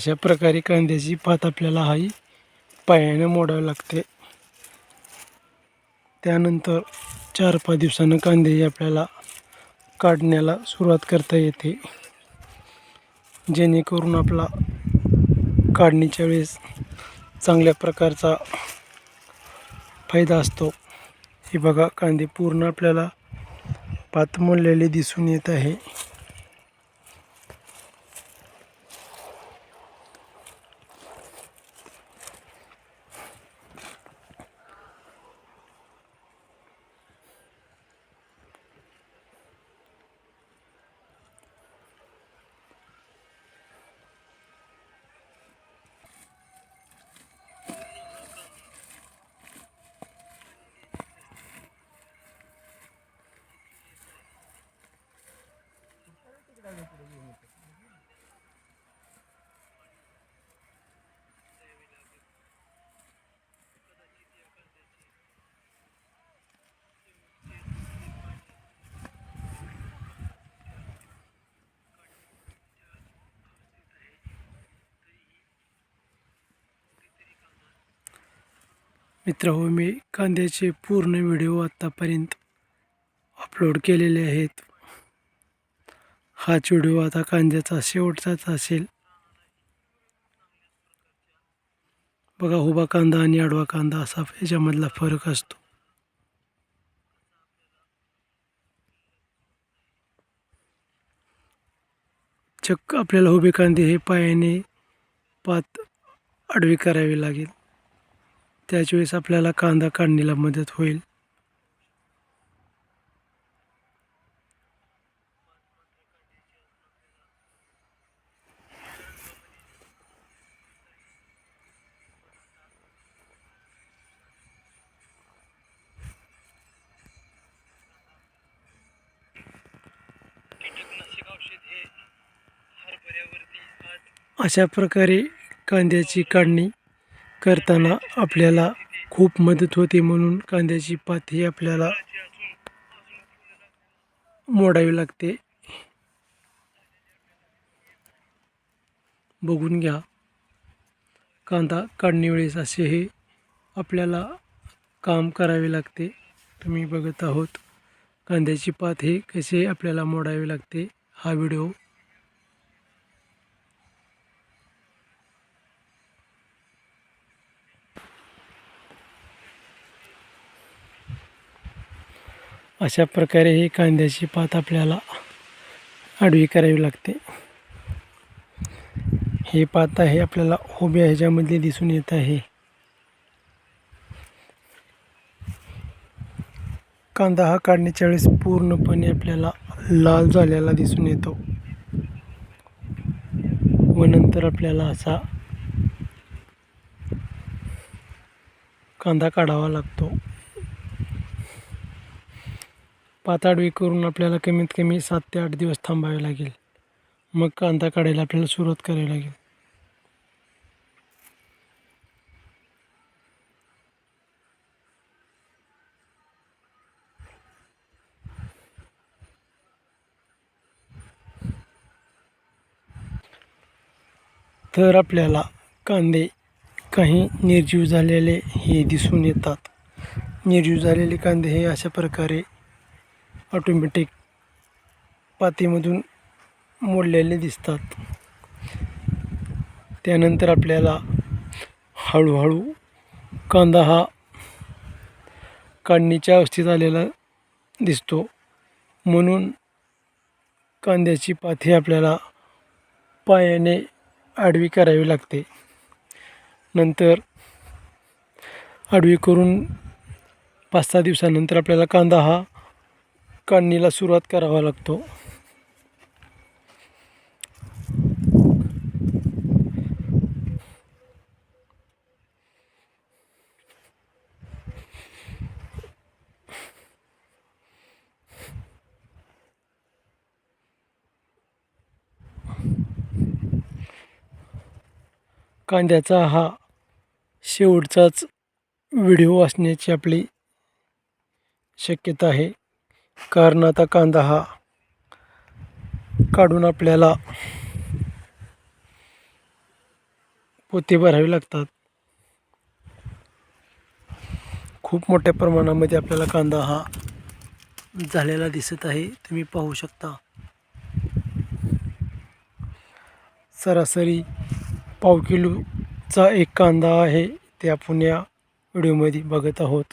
अशा प्रकारे कांद्याची पात आपल्याला हाई पायाने मोडावी लागते. त्यानंतर चार पाच दिवसानं कांदे आपल्याला काढण्याला सुरुवात करता येते. जेणेकरून आपला काढणीच्या वेळेस चांगल्या प्रकारचा फायदा असतो. हे बघा कांदे पूर्ण आपल्याला पात मोडलेले दिसून येत आहे. मित्र हो मी कांद्याचे पूर्ण व्हिडिओ आत्तापर्यंत अपलोड केलेले आहेत. हा व्हिडिओ आता कांद्याचा शेवटचाच असेल. बघा उभा कांदा आणि आडवा कांदा असा याच्यामधला फरक असतो. चक्क आपल्याला उभे कांदे हे पायाने पात आडवी करावी लागेल. त्याच वेळेस आपल्याला कांदा काढणीला मदत होईल. अशा प्रकारे कांद्याची काढणी करताना आपल्याला खूप मदत होते म्हणून कांद्याची पात ही आपल्याला मोडावी लागते. बघून घ्या. कांदा काढणीवेळेस असे हे आपल्याला काम करावे लागते. तुम्ही बघत आहोत कांद्याची पात हे कसे आपल्याला मोडावे लागते. हा व्हिडिओ अशा प्रकारे ही कांद्याची पात आपल्याला आडवी करावी लागते. हे पात आहे आपल्याला उभ्या ह्याच्यामध्ये दिसून येत आहे. कांदा हा काढण्याच्या वेळेस पूर्णपणे आपल्याला लाल झालेला दिसून येतो. व नंतर आपल्याला असा कांदा काढावा लागतो. पाताडवी करून आपल्याला कमीत कमी सात ते आठ दिवस थांबावे लागेल. मग कांदा काढायला आपल्याला सुरुवात करावी लागेल. तर आपल्याला कांदे काही निर्जीव झालेले हे दिसून येतात. निर्जीव झालेले कांदे हे अशा प्रकारे ऑटोमॅटिक पातीमधून मोडलेले दिसतात. त्यानंतर आपल्याला हळूहळू कांदा हा काढणीच्या अवस्थेत आलेला दिसतो. म्हणून कांद्याची पाती आपल्याला पायाने आडवी करावी लागते. नंतर आडवी करून पाच सहा दिवसानंतर आपल्याला कांदा हा काढणीला सुरुवात करावा लागतो. कांद्याचा हा शेवटचाच व्हिडिओ असण्याची आपली शक्यता आहे. कारण आता कांदा हा काढून आपल्याला पोते भरावे लागतात. खूप मोठ्या प्रमाणामध्ये आपल्याला कांदा हा झालेला दिसत आहे. तुम्ही पाहू शकता. सरासरी पाव किलोचा एक कांदा आहे ते आपण या व्हिडिओमध्ये बघत आहोत.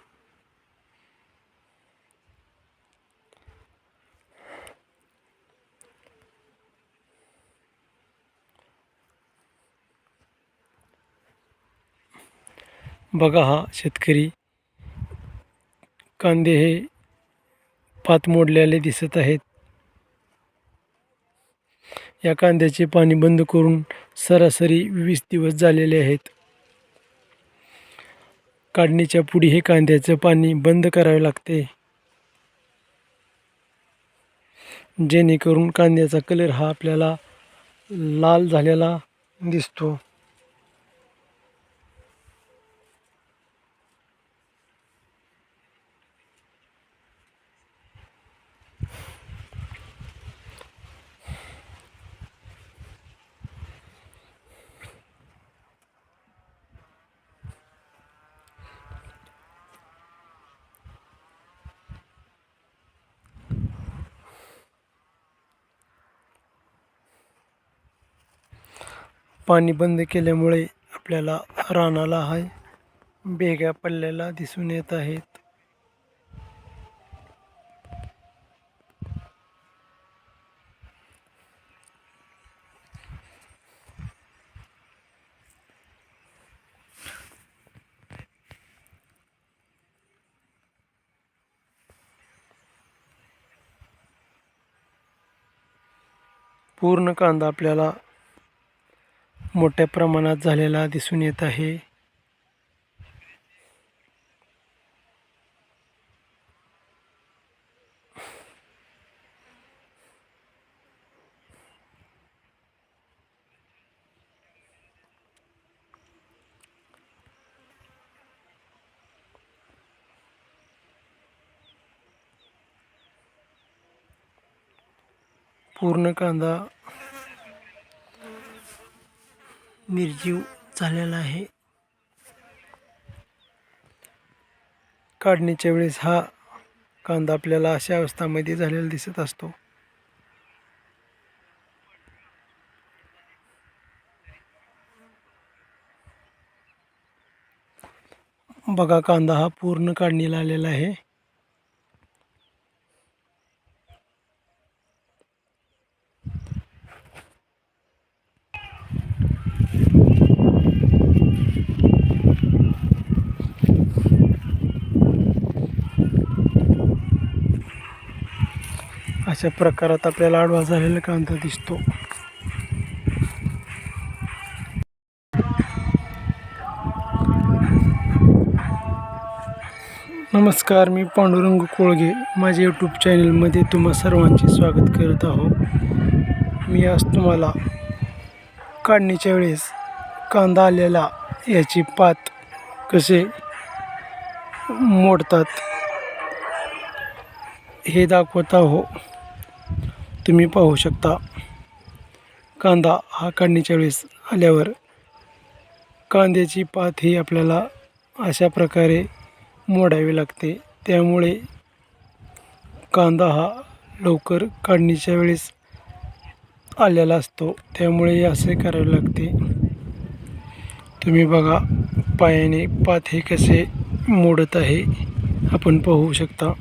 बघा हा शेतकरी. कांदे हे पात मोडलेले दिसत आहेत. या कांद्याचे पाणी बंद करून सरासरी वीस दिवस झालेले आहेत. काढणीच्या पुढे हे कांद्याचं पाणी बंद करावे लागते. जेणेकरून कांद्याचा कलर हा आपल्याला लाल झालेला दिसतो. पाणी बंद केल्यामुळे आपल्याला रानाला हाय भेगा पडलेला दिसून येत आहेत. पूर्ण कांदा आपल्याला मोठ्या प्रमाणात झालेला दिसून येत आहे. पूर्ण कांदा निर्जीव झालेला आहे. काढणीच्या वेळेस हा कांदा आपल्याला अशा अवस्थामध्ये झालेला दिसत असतो. बघा कांदा हा पूर्ण काढणीला आलेला आहे. अशा प्रकारात आपल्याला आडवा झालेला कांदा दिसतो. नमस्कार मी पांडुरंग कोळगे. माझ्या यूट्यूब चॅनलमध्ये तुम्हा सर्वांचे स्वागत करत आहो मी आज तुम्हाला काढणीच्या वेळेस कांदा आलेला याची पात कसे मोडतात हे दाखवत आहो. तुम्ही पाहू शकता. कांदा हा काढणीच्या वेळेस आल्यावर कांद्याची पात ही आपल्याला अशा प्रकारे मोडावी लागते. त्यामुळे कांदा हा लवकर काढणीच्या वेळेस आलेला असतो. त्यामुळे असे करावे लागते. तुम्ही बघा पायाने पात हे कसे मोडत आहे. आपण पाहू शकता.